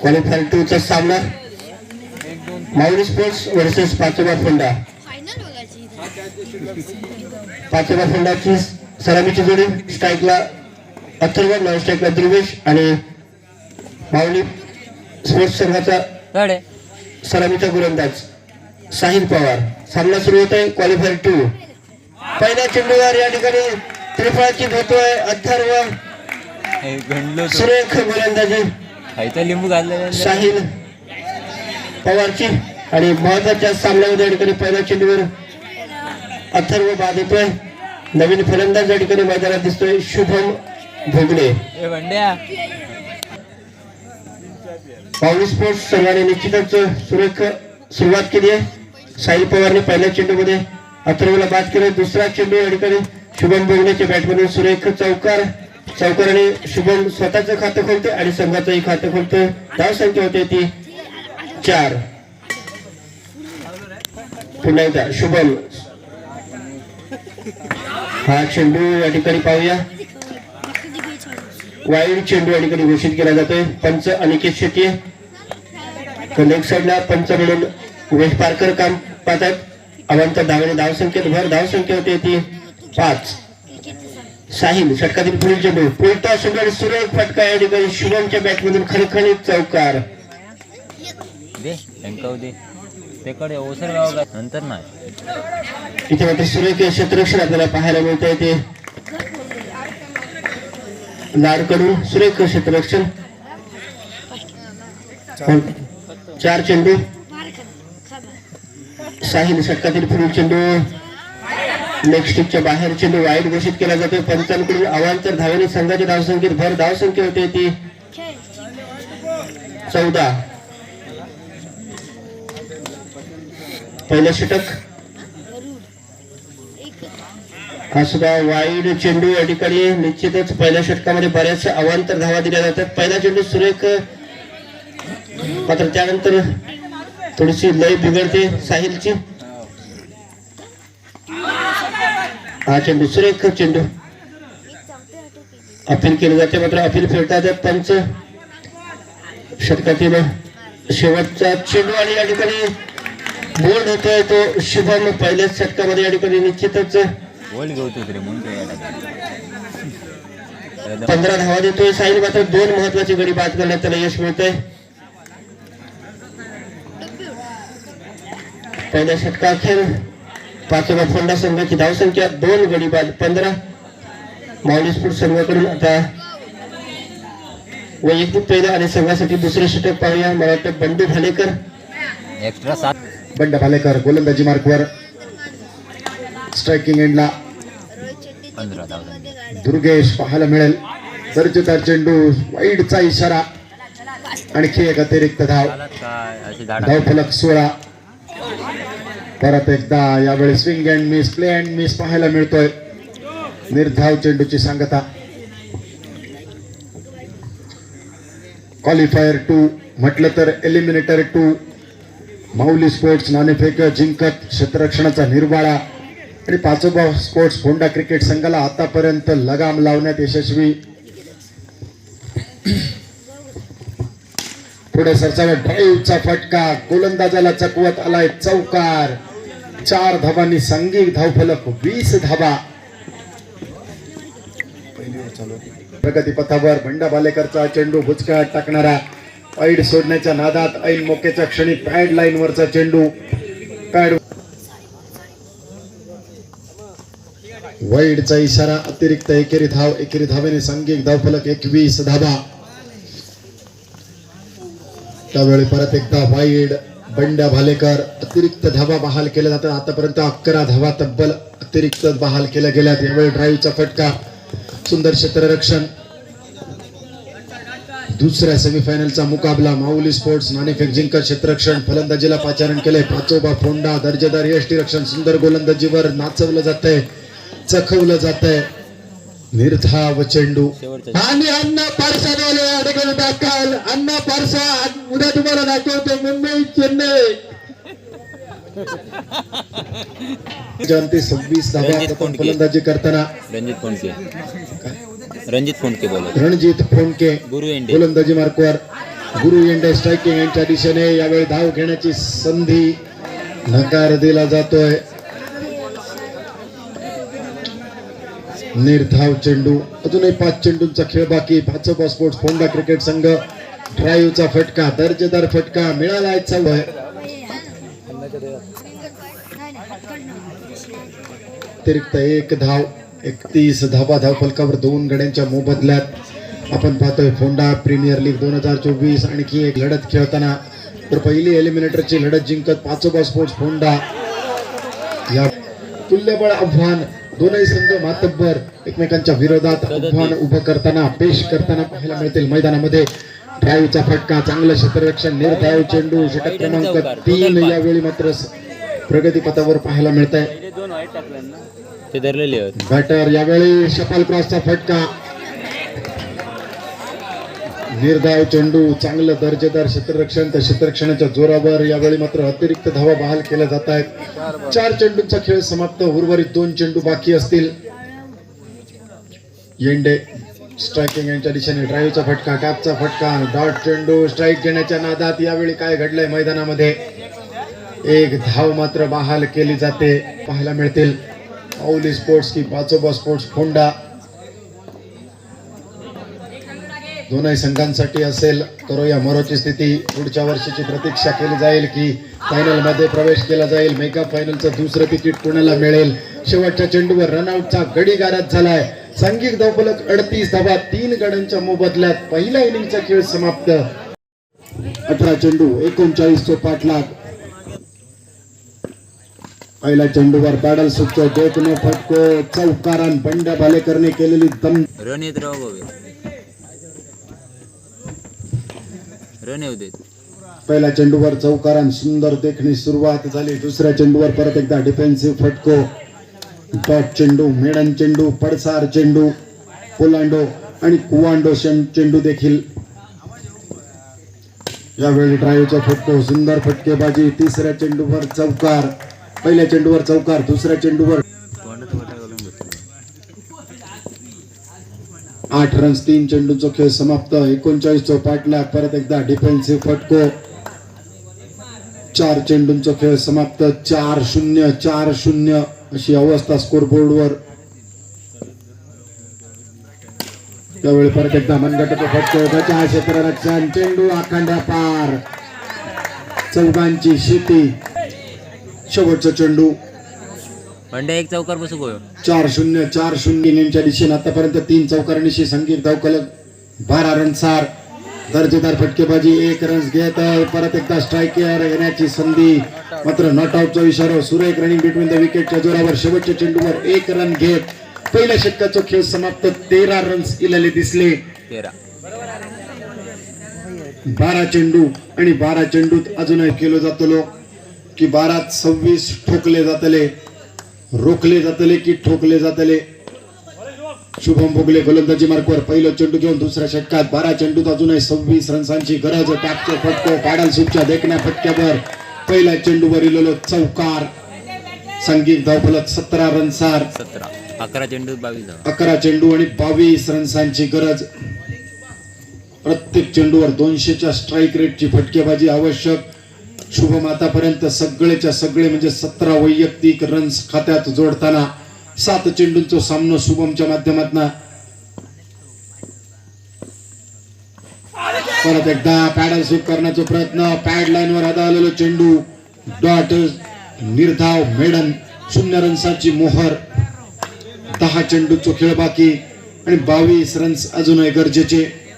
Qualifier two चा सामना. Mauli sports versus Pachoba Fonda. पाचोबा फोंडाची सलामीची जोडी स्ट्राईकला अथर्व नॉन स्ट्राईकला ध्रुवेश आणि माऊली स्पोर्ट्स संघाचा सलामीचा गोलंदाज साहिल पवार. सामना सुरू होत आहे क्वालिफायर टू पहिल्या चेंडूवर या ठिकाणी त्रिफळाची धोतोय अथर्व. सुरेख गोलंदाजी. खायचा लिंबू घातलेला साहिल पवारची आणि महत्त्वाच्या सामन्यामध्ये या ठिकाणी पहिल्या चेंडूवर अथर्व बाद येतोय नवीन फलंदाज या ठिकाणी मैदानात दिसतोय शुभम भोगले. ए पावली स्पोर्ट्स संघाने निश्चितच सुरेख सुरुवात केली आहे. साहिल पवारने पहिल्या चेंडूमध्ये अथर्वला बाद केलं. दुसरा चेंडू या ठिकाणी शुभम बोगण्याच्या बॅटमधून सुरेख चौकार. चौकाराने शुभम स्वतःचं खातं खोलते आणि संघाचंही खातं खोलतं धाव संख्या होते ती? चार. पुन्हा एकदा शुभम. हा चेंडू या ठिकाणी पाहूया. वाईड चेंडू या ठिकाणी घोषित केला जातोय. पंच अनिकेत शेती लेफ्ट साईडला पंच म्हणून उमेश पारकर काम पाहतात. अवंत धावणे धावसंख्येत भर धावसंख्या होते ती पाच. साहिल षटकातील पुढील चेंडू. पुलटा सुगड सुरेख फटका या ठिकाणी शुभमच्या बॅटमधून खणखणीत चौकार. दे दे. तिकडे नंतर नाही. इथे मात्र सुरेख क्षेत्ररक्षण आपल्याला पाहायला मिळत आहे ते. लाडकडून सुरेख क्षेत्ररक्षण चार चेंडू. साहिल षटकातील पुढील चेंडू. नेक्स्ट बाहेर चेंडू वाईट घोषित केला जातो पंचांकडून अवांतर धावेने संघाच्या धावसंख्येत भर धावसंख्या होते ती. चौदा. पहिलं षटक. हा सुद्धा वाईड चेंडू या ठिकाणी निश्चितच पहिल्या षटकामध्ये बऱ्याच अवांतर धावा दिल्या जातात. पहिला चेंडू सुरेख. मात्र त्यानंतर थोडीशी लय बिघडते साहिलची. हा चेंडू सुरेख चेंडू. अपील केले जाते मात्र अपील फेडतात पंच. षटकातील शेवटचा चेंडू आणि या ठिकाणी बोल्ड होतोय तो शुभम. पहिल्याच षटकामध्ये या ठिकाणी निश्चितच. पंधरा धावा देतोय साहिल मात्र दोन महत्वाची गडी बाद करण्यात त्याला यश मिळतंय. पहिल्या षटकाखेर पाचवा फोंडा संघाची धावसंख्या दोन गडी बाद पंधरा. माऊली स्पोर्ट संघाकडून आता वैयक्तिक पहिलं आणि संघासाठी दुसरे षटक पाहूया. मला वाटतं बंडू भालेकर. एक्स्ट्रा सात. बंड भालेकर गोलंदाजी मार्कवर स्ट्रायकिंग एंडला दुर्गेश पाहायला मिळेल. दर्जेदार चेंडू वाईडचा इशारा. आणखी एक अतिरिक्त धाव. धाव फलक सोळा. परत एकदा यावेळी swing and miss play and miss पाहायला मिळतोय. निर्धाव चेंडूची सांगता. क्वालिफायर टू म्हटलं तर एलिमिनेटर टू माऊली स्पोर्ट्स नाणेफेक जिंकत क्षेत्ररक्षणाचा निर्वाळा. आणि पाचोबा स्पोर्ट्स होंडा क्रिकेट संघाला आतापर्यंत लगाम लावण्यात यशस्वी. पुढे सरसावा ड्राईव्हचा फटका. गोलंदाजाला चकवत आलाय चौकार. चार धावांनी सांघिक धावफलक वीस धावा. प्रगती पथावर भंडा बालेकरचा चेंडू भुचकाळात टाकणारा ऐड सोडण्याच्या नादात ऐन मोक्याच्या क्षणी पॅड लाईन वरचा चेंडू पॅड वाईडचा इशारा अतिरिक्त एकेरी धाव एकेरी धावेने सांघिक धावफलक एकवीस धावा. त्यावेळी परत एकदा वाईड. बंड्या भालेकर अतिरिक्त धावा बहाल केल्या जातात आतापर्यंत अकरा धावा तब्बल अतिरिक्त बहाल केल्या गेल्यात यावेळी ड्राईव्हचा फटका. सुंदर क्षेत्ररक्षण. दुसऱ्या सेमीफायनलचा मुकाबला. माऊली स्पोर्ट्स नाणेफेक जिंकत क्षेत्ररक्षण. फलंदाजीला पाचारण केले पाचोबा फोंडा दर्जेदार यष्टी रक्षण सुंदर गोलंदाजीवर नाचवलं जातंय. चखवलं जातंय. निर्धाव चेंडू आणि अण्णा पारसा डोले या ठिकाणी दाखल. अण्णा पारसा उद्या तुम्हाला दाखवतो मुंबई चेन्नई. जयंती सव्वीस. फलंदाजी करताना. रणजित फोंडके. रणजित फोंडके बोलत. रणजित फोंडके. गुरु एंडे गोलंदाजी मार्कवर गुरु येंडे स्ट्रायकिंग यांच्या दिशेने यावेळी धाव घेण्याची संधी नकार दिला जातोय. निर्धाव चेंडू अजूनही पाच चेंडूंचा खेळ बाकी पाचोबा स्पोर्ट्स फोंडा क्रिकेट संघ. ड्राईव्हचा फटका दर्जेदार फटका मिळाला आहे चालू आहे अतिरिक्त एक धाव एकतीस धावा धाव फलकावर दोन गड्यांच्या मोबदल्यात आपण पाहतोय फोंडा प्रीमियर लीग दोन हजार चोवीस आणखी एक लढत खेळताना. तर पहिली एलिमिनेटरची लढत जिंकत पाचोबा स्पोर्ट्स फोंडा. या तुल्यबळ आव्हान दोनही संघ मातब्बर एकमेकांच्या विरोधात आव्हान उभं करताना पेश करताना पाहायला मिळतील मैदानामध्ये. ड्राईव्हचा फटका चांगलं क्षेत्ररक्षण निर्धाव चेंडू षटक क्रमांक तीन यावेळी मात्र प्रगतीपथावर पाहायला मिळत आहे बॅटर यावेळी शपाल क्रॉसचा फटका. निर्धाव चेंडू चांगलं दर्जेदार क्षेत्ररक्षण त्या क्षेत्ररक्षणाच्या जोरावर यावेळी मात्र अतिरिक्त धावा बहाल केल्या जात आहेत. चार चेंडूंचा खेळ समाप्त उर्वरित दोन चेंडू बाकी असतील. येंडे स्ट्रायकिंग यांच्या दिशेने ड्राईव्हचा फटका टॅपचा फटका डॉट चेंडू स्ट्राईक घेण्याच्या नादात यावेळी काय घडलंय मैदानामध्ये? एक धाव मात्र बहाल केली जाते पाहायला मिळतील. औली स्पोर्ट्स की पाचोबा स्पोर्ट्स फोंडा दोनही संघांसाठी असेल तर या मोरोची स्थिती पुढच्या वर्षीची प्रतीक्षा केली जाईल की फायनलमध्ये प्रवेश केला जाईल. मेगा फायनलचं दुसरं तिकीट कुणाला मिळेल. शेवटच्या चेंडूवर रनआउटचा गडी गारद झालाय. सांघिक धावफलक अडतीस धावा तीन गड्यांच्या मोबदल्यात पहिल्या इनिंगचा खेळ समाप्त. अठरा चेंडू एकोणचाळीस चो पाठलाग पहिल्या चेंडूवर बॅडल सुटतो देखनो फटको चौकारान बंड्या भालेकरने केलेली दम. रणित राव रन येऊ देत. पहिल्या चेंडूवर चौकारान सुंदर देखणी सुरुवात झाली. दुसऱ्या चेंडूवर परत एकदा डिफेन्सिव्ह फटको. डॉट चेंडू मेडन चेंडू पडसार चेंडू कोलांडो आणि कुवांडो चेंडू देखील. यावेळी ड्राईव्हचा फटको सुंदर फटकेबाजी तिसऱ्या चेंडूवर चौकार. पहिल्या चेंडूवर चौकार दुसऱ्या चेंडूवर आठ रन्स तीन चेंडूंचा खेळ समाप्त. एकोणचाळीस चौपाटला परत एकदा डिफेन्सिव्ह फटको. चार चेंडूंचा खेळ समाप्त. चार शून्य चार शून्य अशी अवस्था स्कोर बोर्डवर त्यावेळी परत एकदा मनगटक फटको. गजा क्षेत्ररक्षण चेंडू आखांड्या पार. चौघांची शेती. शेवटचा चेंडू. पंड्या एक चौकार बसू गोयो चार शून्य चार शून्य इनिंगच्या दिशेने आतापर्यंत तीन चौकारांशी संगीत धावकलक बारा रनसार दर्जेदार फटकेबाजी एक रन्स घेत आहे. परत एकदा स्ट्रायकर येण्याची संधी मात्र नॉट आउटचा इशारा. सुरेख रनिंग बिटवीन द विकेटच्या जोरावर शेवटच्या चेंडूवर एक रन घेत. पहिल्या षटकाचा खेळ समाप्त. तेरा रन्स इलेले दिसले. तेरा. बारा चेंडू आणि बारा चेंडूत अजूनही केलो जातलो की बारात सव्वीस ठोकले जातले. रोखले जातले की ठोकले जातले. शुभम भोगले गोलंदाजी मार्कवर पहिलं चेंडू घेऊन दुसऱ्या षटकात बारा चेंडूत अजूनही सव्वीस रन्सांची गरज. टॅपचे फटको पॅडल सुटच्या देखण्या फटक्यावर. पहिल्या चेंडूवर इलेलो चौकार. संगीत धावफलक सतरा रनसार. सतरा. अकरा चेंडू बावीस अकरा चेंडू आणि बावीस रन्सांची गरज. प्रत्येक चेंडूवर दोनशेच्या स्ट्राईक रेटची फटकेबाजी आवश्यक. शुभम आतापर्यंत सगळेच्या सगळे म्हणजे सतरा वैयक्तिक रन्स खात्यात जोडताना सात चेंडूंचा सामना शुभमच्या माध्यमातून. परत एकदा पॅडल स्वीप करण्याचा प्रयत्न. पॅड लाईनवर आदा आलेलो चेंडू. डॉट निर्धाव मेडन शून्य रन्साची मोहर दहा चेंडूचो खेळ बाकी. आणि बावीस रन्स अजूनही गरजेचे.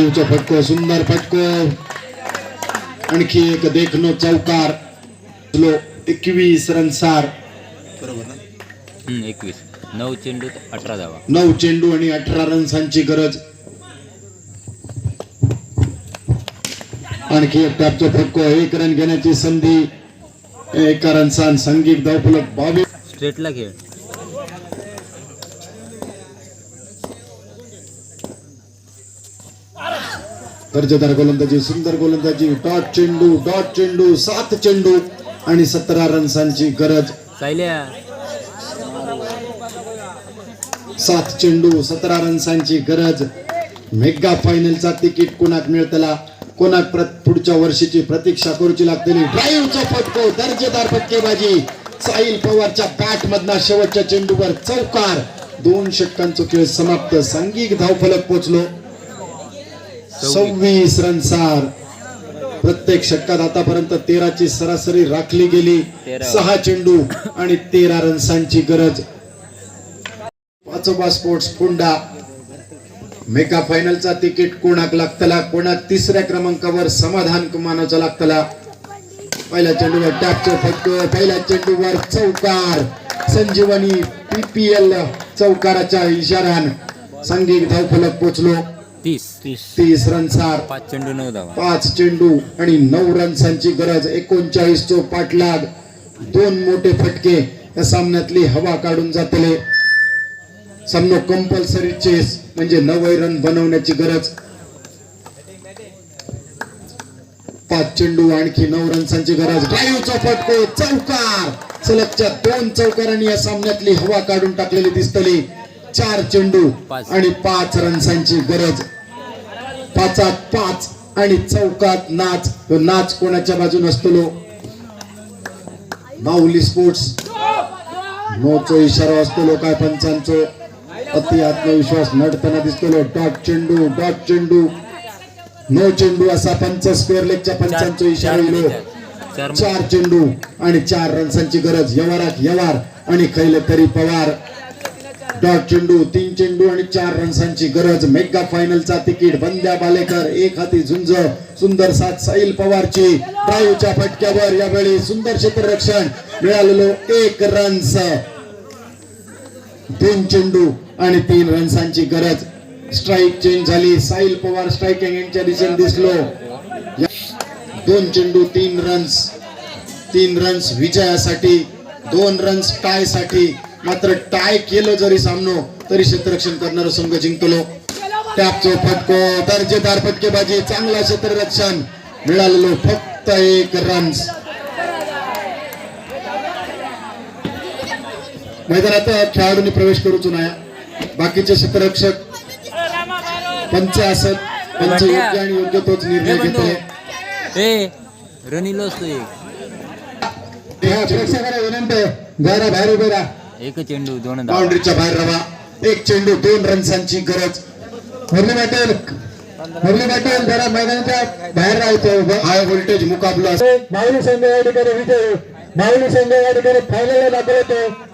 ड्राईव्हचा फटको सुंदर फटको. आणखी एक देखनो चौकार. एकवीस रनसार एकवीस. नऊ चेंडूत अठरा धावा. नऊ चेंडू आणि अठरा रन्सांची गरज. आणखी एक टॅपचा फटको एक रन घेण्याची संधी. एका रनसान संगीत धावफलक बावीस स्ट्रेटला खेळ. दर्जेदार गोलंदाजी सुंदर गोलंदाजी डॉट चेंडू डॉट चेंडू सात चेंडू आणि सतरा रन्सांची गरज. सात चेंडू सतरा रन्सांची गरज. मेगा फायनलचा तिकीट कोणाक मिळतला? कोणाक पुढच्या वर्षीची प्रतीक्षा करूची लागतली? ड्राईव्हचा फटको दर्जेदार फटकेबाजी. साहिल पवारच्या बॅट मधना शेवटच्या चेंडूवर चौकार. दोन षटकांचा खेळ समाप्त. सांघिक धावफलक पोचलो. सव्वीस रनसार. प्रत्येक षटकात आतापर्यंत तेराची सरासरी राखली गेली. सहा चेंडू आणि तेरा रन्सांची गरज. पाचोबा स्पोर्ट्स पुंडा. मेगा फायनलचा तिकीट कोणाक लागतला? कोणाक तिसऱ्या क्रमांकावर समाधान मानावचा लागतला? पहिल्या चेंडूवर टॅपचं फटक पहिल्या चेंडूवर चौकार. संजीवनी पीपीएल चौकाराच्या इशाऱ्यान सांघिक धावफलक पोचलो. तीस. तीस. तीस रनसार पाच चेंडू नऊ धावा. पाच चेंडू आणि नऊ रन्सांची गरज एकोणचाळीस चो पाठलाग दोन मोठे फटके या सामन्यातली हवा काढून जातले. सामनो कंपल्सरी चेस म्हणजे नवय रन बनवण्याची गरज. पाच चेंडू आणखी नऊ रन्सांची गरज. ड्राईव्हचा फटको चौकार. सलगच्या दोन चौकारांनी या सामन्यातली हवा काढून टाकलेली दिसतली. चार चेंडू. आणि पाच रन्सांची गरज. पाचात पाच आणि चौकात नाच. तो नाच कोणाच्या बाजून असतो? माऊली स्पोर्ट्स. नोचो इशारा असतो काय पंचांचो. अति आत्मविश्वास नडताना दिसतो. डॉट चेंडू डॉट चेंडू. नो चेंडू असा पंच स्क्वेअर लेगच्या पंचांचो इशारा येलो चार चार चेंडू आणि चार रन्सांची गरज. यवारात यवार आणि खैल तरी पवार. डॉट चेंडू तीन चेंडू आणि चार रन्सांची गरज. मेगा फायनलचा तिकीट बंद्या बालेकर एक हाती झुंज सुंदर साथ साईल पवारची. ड्राईव्हच्या फटक्यावर यावेळी सुंदर क्षेत्ररक्षण. मिळालेलो एक रन्स. तीन चेंडू आणि तीन रन्सांची गरज. स्ट्राईक चेंज झाली. साईल पवार स्ट्राईक यांच्या दिशेने दिसलो. दोन चेंडू तीन रन्स. तीन रन्स विजयासाठी दोन रन्स टायसाठी मात्र टाय केलं जरी सामनो तरी क्षेत्ररक्षण करणार संघ जिंकलो टॅपचो फटको दर्जेदार फटकेबाजी चांगला क्षेत्ररक्षण. मिळालेलो फक्त एक रन्स मैदानात खेळाडूंनी प्रवेश करूचो नाही बाकीचे क्षेत्ररक्षक पंच असत पंच योग्य आणि योग्य तोच निर्णय घेतले. रनिलो विनंती. जरा बाहेर उभे राहा. एक चेंडू दोन धावा. बाउंड्रीच्या बाहेर राहा एक चेंडू दोन रन्सांची गरज. मुरली पाटील मुरली पाटील जरा मैदानाच्या बाहेर राहायचं. हाय व्होल्टेज मुकाबला. माऊली संघ या ठिकाणी विजय. माऊली संघ या ठिकाणी फायनलला दाखल होतो.